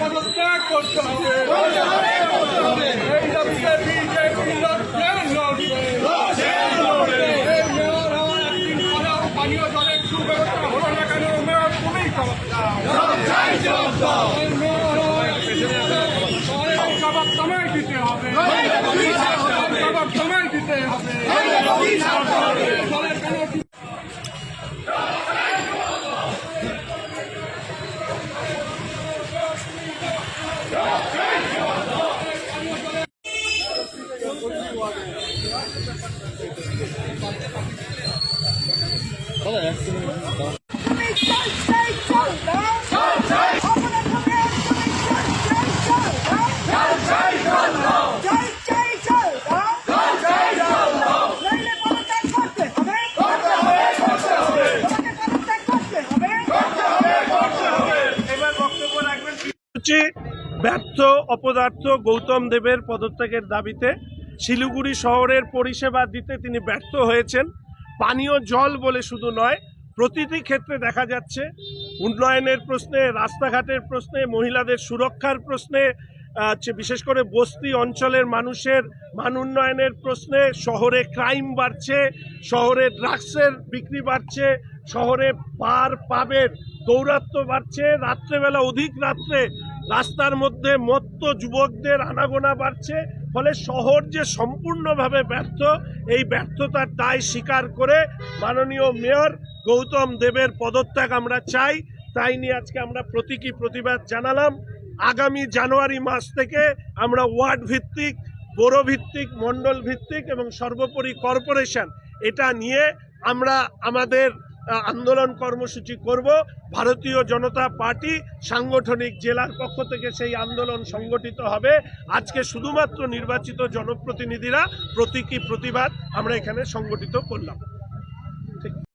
পদত্যাগ করতে হবে। এই দাবিতে বিজেপি লড়ছে এই মেয়র হওয়ার একদিন পরেও পানীয় জলের সুব্যবস্থা হলো না কেন? মেয়র তুমিই জবাব দাও ব্যর্থ অপদার্থ গৌতম দেবের পদত্যাগের দাবিতে শিলিগুড়ি শহরের পরিষেবা দিতে তিনি ব্যর্থ হয়েছেন। পানীয় জল বলে শুধু নয়, প্রতিটি ক্ষেত্রে দেখা যাচ্ছে উন্নয়নের প্রশ্নে, রাস্তাঘাটের প্রশ্নে, মহিলাদের সুরক্ষার প্রশ্নে বিশেষ করে বস্তি অঞ্চলের মানুষের মান উন্নয়নের প্রশ্নে, শহরে ক্রাইম বাড়ছে, শহরে ড্রাগসের বিক্রি বাড়ছে, শহরে পার পাবের দৌরাত্ম বাড়ছে, রাত্রেবেলা অধিক রাত্রে রাস্তার মধ্যে মত্ত যুবকদের আনাগোনা বাড়ছে ফলে শহর যে সম্পূর্ণভাবে ব্যর্থ, এই ব্যর্থতার দায় স্বীকার করে মাননীয় মেয়র গৌতম দেবের পদত্যাগ আমরা চাই। তাই নিয়ে আজকে আমরা প্রতীকী প্রতিবাদ জানালাম। আগামী জানুয়ারি মাস থেকে আমরা ওয়ার্ড ভিত্তিক পৌর ভিত্তিক, মণ্ডল ভিত্তিক এবং সর্বোপরি কর্পোরেশন এটা নিয়ে আমরা আমাদের আন্দোলন কর্মসূচি করব। ভারতীয় জনতা পার্টি সাংগঠনিক জেলার পক্ষ থেকে সেই আন্দোলন সংগঠিত হবে। আজকে শুধুমাত্র নির্বাচিত জনপ্রতিনিধিরা প্রতীকী প্রতিবাদ আমরা এখানে সংগঠিত করলাম।